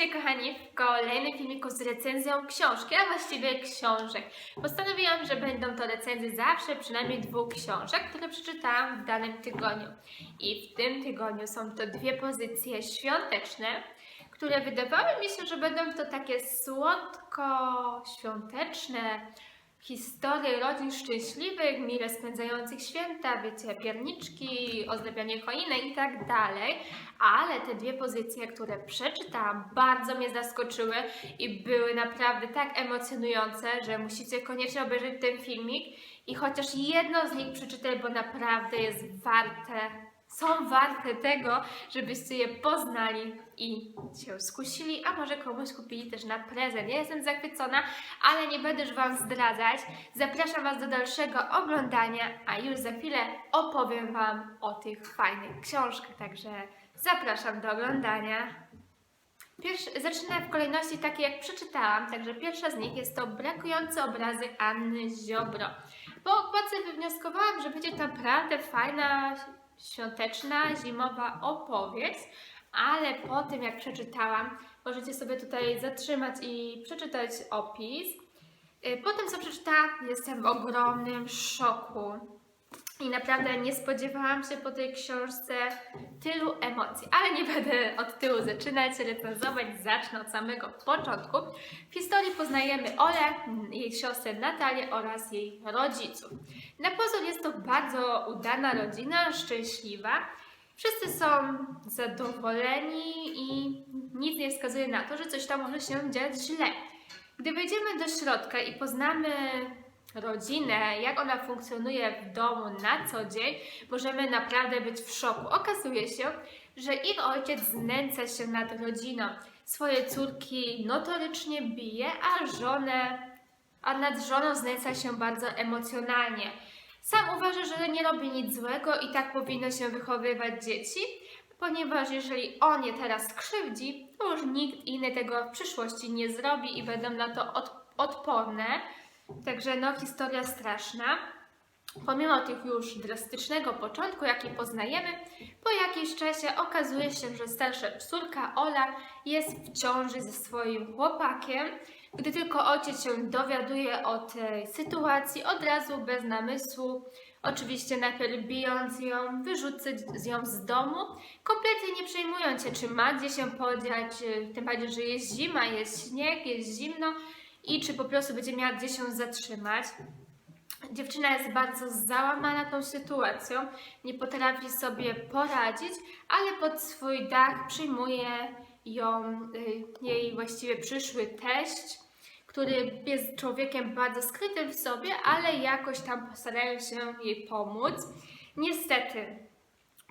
Witajcie kochani w kolejnym filmiku z recenzją książki, a właściwie książek. Postanowiłam, że będą to recenzje zawsze przynajmniej dwóch książek, które przeczytałam w danym tygodniu. I w tym tygodniu są to dwie pozycje świąteczne, które wydawały mi się, że będą to takie słodko-świąteczne historie rodzin szczęśliwych, mile spędzających święta, wiecie, pierniczki, ozdabianie choinek i tak dalej. Ale te dwie pozycje, które przeczytałam, bardzo mnie zaskoczyły i były naprawdę tak emocjonujące, że musicie koniecznie obejrzeć ten filmik i chociaż jedno z nich przeczytać, bo naprawdę jest warte, są warte tego, żebyście je poznali i się skusili, a może komuś kupili też na prezent. Ja jestem zachwycona, ale nie będę już Wam zdradzać. Zapraszam Was do dalszego oglądania, a już za chwilę opowiem Wam o tych fajnych książkach, także zapraszam do oglądania. Pierwszy, zacznę w kolejności takiej, jak przeczytałam, także pierwsza z nich jest to Brakujące obrazy Anny Ziobro. Po okładce wywnioskowałam, że będzie naprawdę fajna, świąteczna, zimowa opowieść, ale po tym jak przeczytałam, możecie sobie tutaj zatrzymać i przeczytać opis. Y, Po tym co przeczytałam, jestem w ogromnym szoku. I naprawdę nie spodziewałam się po tej książce tylu emocji, ale nie będę od tyłu zaczynać, recenzować, zacznę od samego początku. W historii poznajemy Olę, jej siostrę Natalię oraz jej rodziców. Na pozór jest to bardzo udana rodzina, szczęśliwa. Wszyscy są zadowoleni i nic nie wskazuje na to, że coś tam może się dziać źle. Gdy wejdziemy do środka i poznamy rodzinę, jak ona funkcjonuje w domu na co dzień, możemy naprawdę być w szoku. Okazuje się, że ich ojciec znęca się nad rodziną. Swoje córki notorycznie bije, a żonę, a nad żoną znęca się bardzo emocjonalnie. Sam uważa, że nie robi nic złego i tak powinno się wychowywać dzieci, ponieważ jeżeli on je teraz skrzywdzi, to już nikt inny tego w przyszłości nie zrobi i będą na to od, odporne. Także no, historia straszna. Pomimo tych już drastycznego początku, jaki poznajemy, po jakimś czasie okazuje się, że starsza córka Ola jest w ciąży ze swoim chłopakiem. Gdy tylko ojciec się dowiaduje o tej sytuacji, od razu bez namysłu, oczywiście najpierw bijąc ją, wyrzucać ją z domu, kompletnie nie przejmując się, czy ma gdzie się podziać, tym bardziej, że jest zima, jest śnieg, jest zimno i czy po prostu będzie miała gdzie się zatrzymać. Dziewczyna jest bardzo załamana tą sytuacją, nie potrafi sobie poradzić, ale pod swój dach przyjmuje ją y, jej właściwie przyszły teść, który jest człowiekiem bardzo skrytym w sobie, ale jakoś tam starają się jej pomóc. Niestety,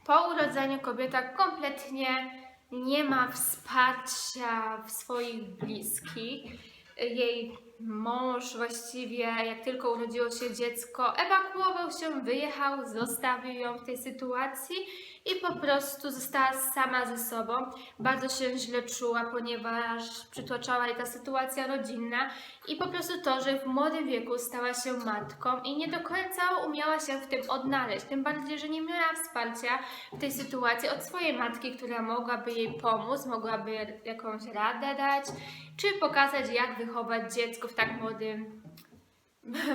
po urodzeniu kobieta kompletnie nie ma wsparcia w swoich bliskich. Jej mąż właściwie, jak tylko urodziło się dziecko, ewakuował się, wyjechał, zostawił ją w tej sytuacji i po prostu została sama ze sobą. Bardzo się źle czuła, ponieważ przytłaczała jej ta sytuacja rodzinna i po prostu to, że w młodym wieku stała się matką i nie do końca umiała się w tym odnaleźć. Tym bardziej, że nie miała wsparcia w tej sytuacji od swojej matki, która mogłaby jej pomóc, mogłaby jakąś radę dać, czy pokazać, jak wychować dziecko w tak młodym,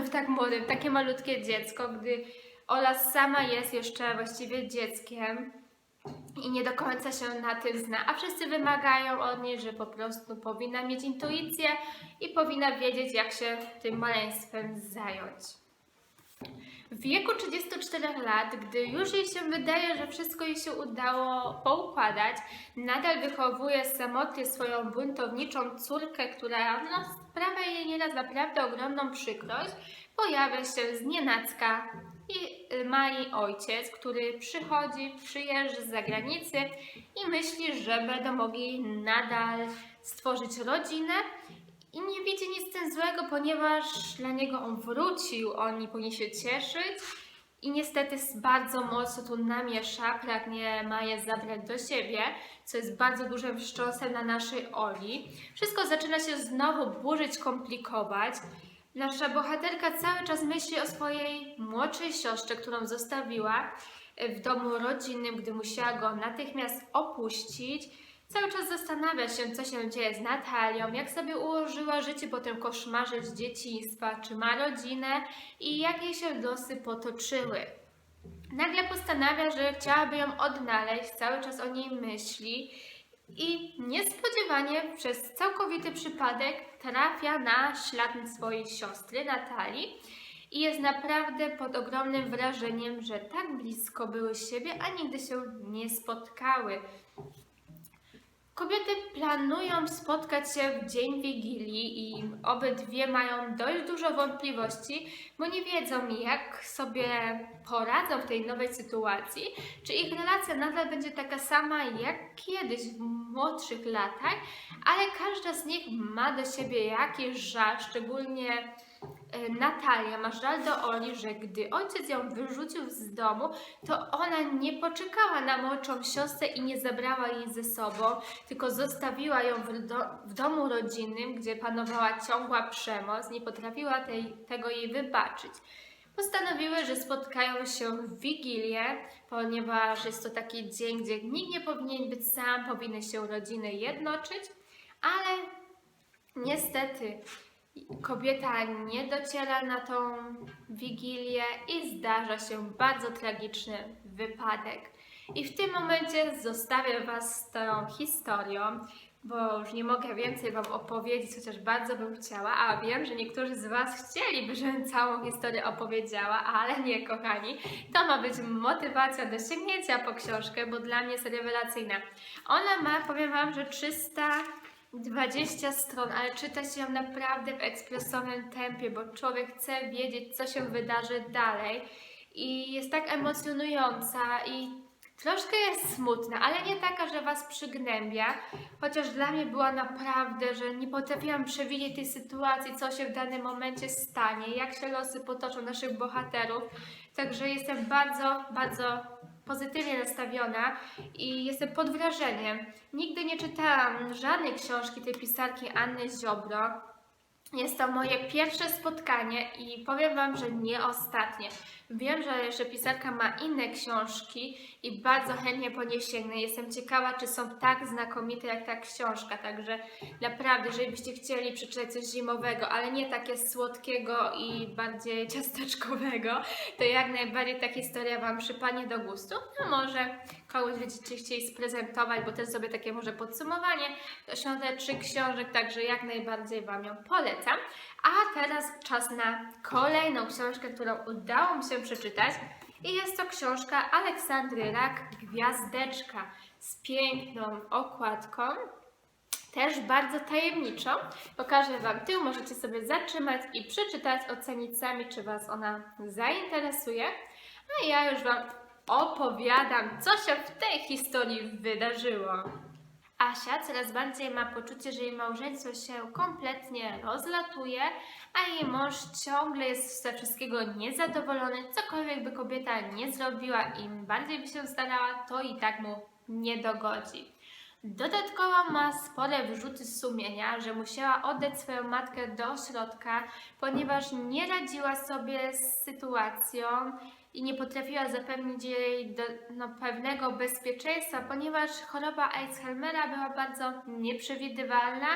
w tak młodym, takie malutkie dziecko, gdy Ola sama jest jeszcze właściwie dzieckiem i nie do końca się na tym zna, a wszyscy wymagają od niej, że po prostu powinna mieć intuicję i powinna wiedzieć, jak się tym maleństwem zająć. W wieku 34 lat, gdy już jej się wydaje, że wszystko jej się udało poukładać, nadal wychowuje samotnie swoją buntowniczą córkę, która no, sprawia jej nieraz naprawdę ogromną przykrość, pojawia się z nienacka. I y, ma jej ojciec, który przychodzi, przyjeżdża z zagranicy i myśli, że będą mogli nadal stworzyć rodzinę. I nie widzi nic w tym złego, ponieważ dla niego on wrócił, oni powinni się cieszyć i niestety bardzo mocno tu namiesza, pragnie Maję zabrać do siebie, co jest bardzo dużym wstrząsem na naszej Oli. Wszystko zaczyna się znowu burzyć, komplikować. Nasza bohaterka cały czas myśli o swojej młodszej siostrze, którą zostawiła w domu rodzinnym, gdy musiała go natychmiast opuścić. Cały czas zastanawia się, co się dzieje z Natalią, jak sobie ułożyła życie po tym koszmarze z dzieciństwa, czy ma rodzinę i jak jej się losy potoczyły. Nagle postanawia, że chciałaby ją odnaleźć, cały czas o niej myśli i niespodziewanie przez całkowity przypadek trafia na ślad swojej siostry Natalii i jest naprawdę pod ogromnym wrażeniem, że tak blisko były siebie, a nigdy się nie spotkały. Kobiety planują spotkać się w dzień Wigilii i obydwie mają dość dużo wątpliwości, bo nie wiedzą, jak sobie poradzą w tej nowej sytuacji, czy ich relacja nadal będzie taka sama jak kiedyś w młodszych latach, ale każda z nich ma do siebie jakiś żal, szczególnie Natalia ma żal do Oli, że gdy ojciec ją wyrzucił z domu, to ona nie poczekała na młodszą siostrę i nie zabrała jej ze sobą, tylko zostawiła ją w, do, w domu rodzinnym, gdzie panowała ciągła przemoc, nie potrafiła tej, tego jej wybaczyć. Postanowiły, że spotkają się w Wigilię, ponieważ jest to taki dzień, gdzie nikt nie powinien być sam, powinny się rodziny jednoczyć, ale niestety kobieta nie dociera na tą Wigilię i zdarza się bardzo tragiczny wypadek. I w tym momencie zostawię Was z tą historią, bo już nie mogę więcej Wam opowiedzieć, chociaż bardzo bym chciała, a wiem, że niektórzy z Was chcieliby, żebym całą historię opowiedziała, ale nie, kochani. To ma być motywacja do sięgnięcia po książkę, bo dla mnie jest rewelacyjna. Ona ma, powiem Wam, że 320 stron, ale czyta się ją naprawdę w ekspresowym tempie, bo człowiek chce wiedzieć, co się wydarzy dalej. I jest tak emocjonująca i Troszkę jest smutna, ale nie taka, że Was przygnębia, chociaż dla mnie była naprawdę, że nie potrafiłam przewidzieć tej sytuacji, co się w danym momencie stanie, jak się losy potoczą naszych bohaterów. Także jestem bardzo, bardzo pozytywnie nastawiona i jestem pod wrażeniem. Nigdy nie czytałam żadnej książki tej pisarki Anny Ziobro. Jest to moje pierwsze spotkanie i powiem Wam, że nie ostatnie. Wiem, że, że pisarka ma inne książki i bardzo chętnie po nie sięgnę. Jestem ciekawa, czy są tak znakomite jak ta książka. Także naprawdę, jeżeli byście chcieli przeczytać coś zimowego, ale nie takie słodkiego i bardziej ciasteczkowego, to jak najbardziej ta historia Wam przypadnie do gustu. No może kogoś będziecie chcieli sprezentować, bo też sobie takie może podsumowanie. To są te trzy książek, także jak najbardziej Wam ją polecam. A teraz czas na kolejną książkę, którą udało mi się przeczytać. I jest to książka Aleksandry Rak Gwiazdeczka z piękną okładką. Też bardzo tajemniczą. Pokażę Wam tył, możecie sobie zatrzymać i przeczytać, ocenić sami, czy Was ona zainteresuje. A ja już Wam opowiadam, co się w tej historii wydarzyło. Asia coraz bardziej ma poczucie, że jej małżeństwo się kompletnie rozlatuje, a jej mąż ciągle jest ze wszystkiego niezadowolony. Cokolwiek by kobieta nie zrobiła, im bardziej by się starała, to i tak mu nie dogodzi. Dodatkowo ma spore wyrzuty sumienia, że musiała oddać swoją matkę do ośrodka, ponieważ nie radziła sobie z sytuacją i nie potrafiła zapewnić jej do, no, pewnego bezpieczeństwa, ponieważ choroba Alzheimera była bardzo nieprzewidywalna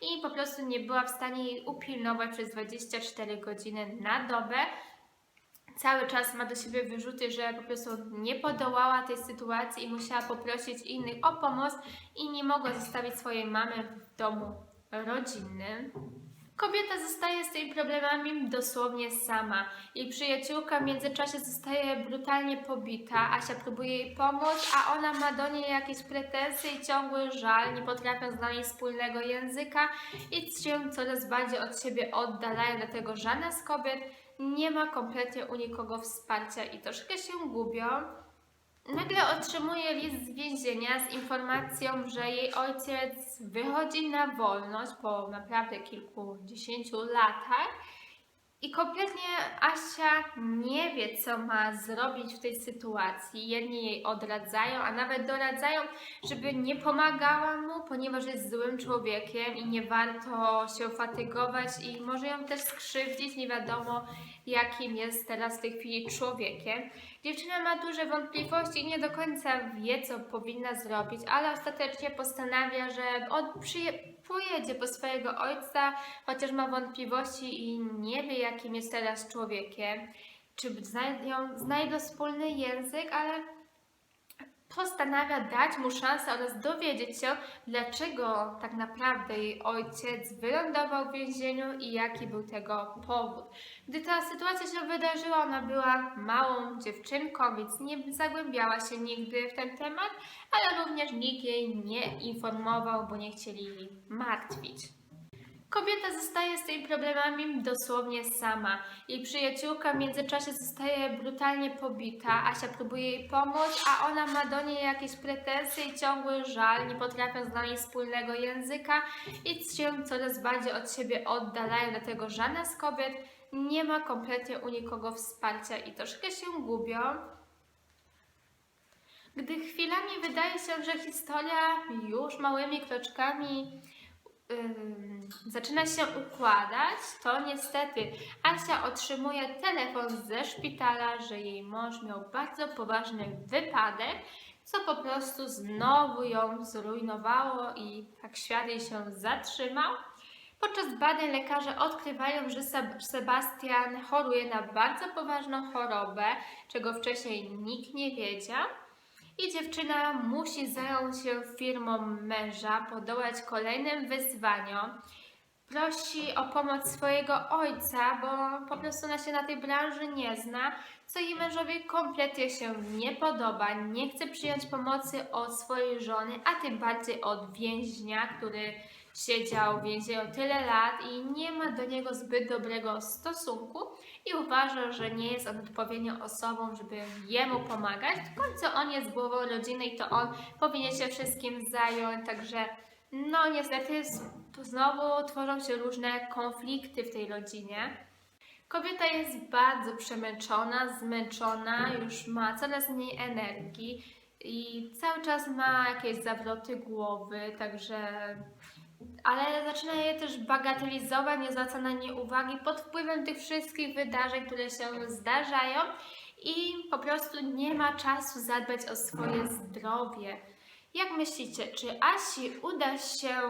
i po prostu nie była w stanie jej upilnować przez 24 godziny na dobę. Cały czas ma do siebie wyrzuty, że po prostu nie podołała tej sytuacji i musiała poprosić innych o pomoc i nie mogła zostawić swojej mamy w domu rodzinnym. Kobieta zostaje z tymi problemami dosłownie sama. Jej przyjaciółka w międzyczasie zostaje brutalnie pobita. Asia próbuje jej pomóc, a ona ma do niej jakieś pretensje i ciągły żal, nie potrafią znaleźć wspólnego języka i się coraz bardziej od siebie oddalają, dlatego żadna z kobiet nie ma kompletnie u nikogo wsparcia i troszkę się gubią. Nagle otrzymuje list z więzienia z informacją, że jej ojciec wychodzi na wolność po naprawdę kilkudziesięciu latach I kompletnie Asia nie wie, co ma zrobić w tej sytuacji. Jedni jej odradzają, a nawet doradzają, żeby nie pomagała mu, ponieważ jest złym człowiekiem i nie warto się fatygować i może ją też skrzywdzić, nie wiadomo jakim jest teraz w tej chwili człowiekiem. Dziewczyna ma duże wątpliwości i nie do końca wie, co powinna zrobić, ale ostatecznie postanawia, że od, przyje, pojedzie po swojego ojca, chociaż ma wątpliwości i nie wie, jakim jest teraz człowiekiem. Czy znajdą, znajdą wspólny język, ale postanawia dać mu szansę oraz dowiedzieć się, dlaczego tak naprawdę jej ojciec wylądował w więzieniu i jaki był tego powód. Gdy ta sytuacja się wydarzyła, ona była małą dziewczynką, więc nie zagłębiała się nigdy w ten temat, ale również nikt jej nie informował, bo nie chcieli jej martwić. Kobieta zostaje z tymi problemami dosłownie sama. Jej przyjaciółka w międzyczasie zostaje brutalnie pobita. Asia próbuje jej pomóc, a ona ma do niej jakieś pretensje i ciągły żal, nie potrafią znaleźć wspólnego języka i się coraz bardziej od siebie oddalają. Dlatego żadna z kobiet nie ma kompletnie u nikogo wsparcia i troszkę się gubią. Gdy chwilami wydaje się, że historia już małymi kroczkami ym, zaczyna się układać, to niestety Asia otrzymuje telefon ze szpitala, że jej mąż miał bardzo poważny wypadek, co po prostu znowu ją zrujnowało i tak świat jej się zatrzymał. Podczas badań lekarze odkrywają, że Seb- Sebastian choruje na bardzo poważną chorobę, czego wcześniej nikt nie wiedział. I dziewczyna musi zająć się firmą męża, podołać kolejnym wyzwaniom. Prosi o pomoc swojego ojca, bo po prostu ona się na tej branży nie zna, co jej mężowi kompletnie się nie podoba. Nie chce przyjąć pomocy od swojej żony, a tym bardziej od więźnia, który siedział w więzieniu tyle lat i nie ma do niego zbyt dobrego stosunku i uważa, że nie jest on odpowiednią osobą, żeby jemu pomagać. W końcu on jest głową rodziny i to on powinien się wszystkim zająć, także no niestety z- znowu tworzą się różne konflikty w tej rodzinie. Kobieta jest bardzo przemęczona, zmęczona, już ma coraz mniej energii i cały czas ma jakieś zawroty głowy, także ale zaczyna je też bagatelizować, nie zwraca na nie uwagi pod wpływem tych wszystkich wydarzeń, które się zdarzają i po prostu nie ma czasu zadbać o swoje zdrowie. Jak myślicie, czy Asi uda się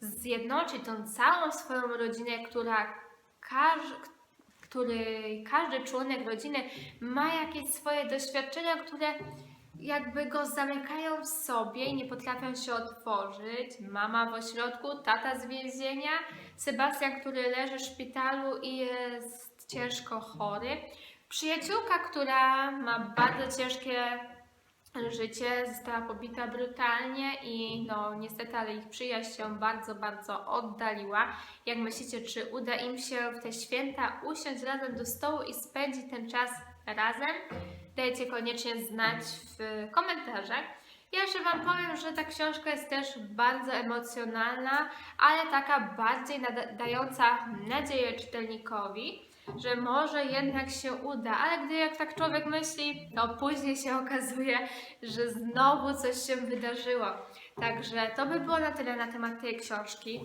zjednoczyć tą całą swoją rodzinę, która każ, której każdy członek rodziny ma jakieś swoje doświadczenia, które jakby go zamykają w sobie i nie potrafią się otworzyć. Mama w ośrodku, tata z więzienia, Sebastian, który leży w szpitalu i jest ciężko chory. Przyjaciółka, która ma bardzo ciężkie życie, została pobita brutalnie i no niestety, ale ich przyjaźń się bardzo, bardzo oddaliła. Jak myślicie, czy uda im się w te święta usiąść razem do stołu i spędzić ten czas razem? Dajcie koniecznie znać w komentarzach. Ja jeszcze Wam powiem, że ta książka jest też bardzo emocjonalna, ale taka bardziej dająca nadzieję czytelnikowi, że może jednak się uda, ale gdy jak tak człowiek myśli, to później się okazuje, że znowu coś się wydarzyło. Także to by było na tyle na temat tej książki.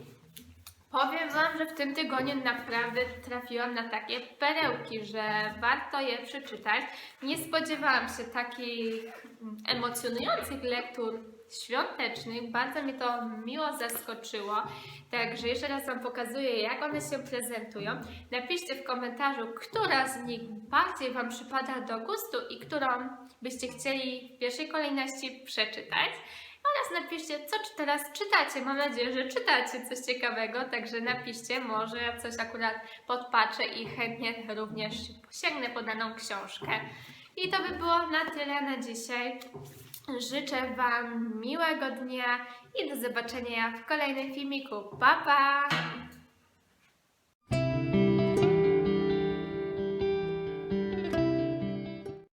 Powiem Wam, że w tym tygodniu naprawdę trafiłam na takie perełki, że warto je przeczytać. Nie spodziewałam się takich emocjonujących lektur świątecznych. Bardzo mnie to miło zaskoczyło. Także jeszcze raz Wam pokazuję, jak one się prezentują. Napiszcie w komentarzu, która z nich bardziej Wam przypada do gustu i którą byście chcieli w pierwszej kolejności przeczytać. Oraz napiszcie, co teraz czytacie. Mam nadzieję, że czytacie coś ciekawego, także napiszcie, może ja coś akurat podpatrzę i chętnie również sięgnę po daną książkę. I to by było na tyle na dzisiaj. Życzę Wam miłego dnia i do zobaczenia w kolejnym filmiku. Pa, pa!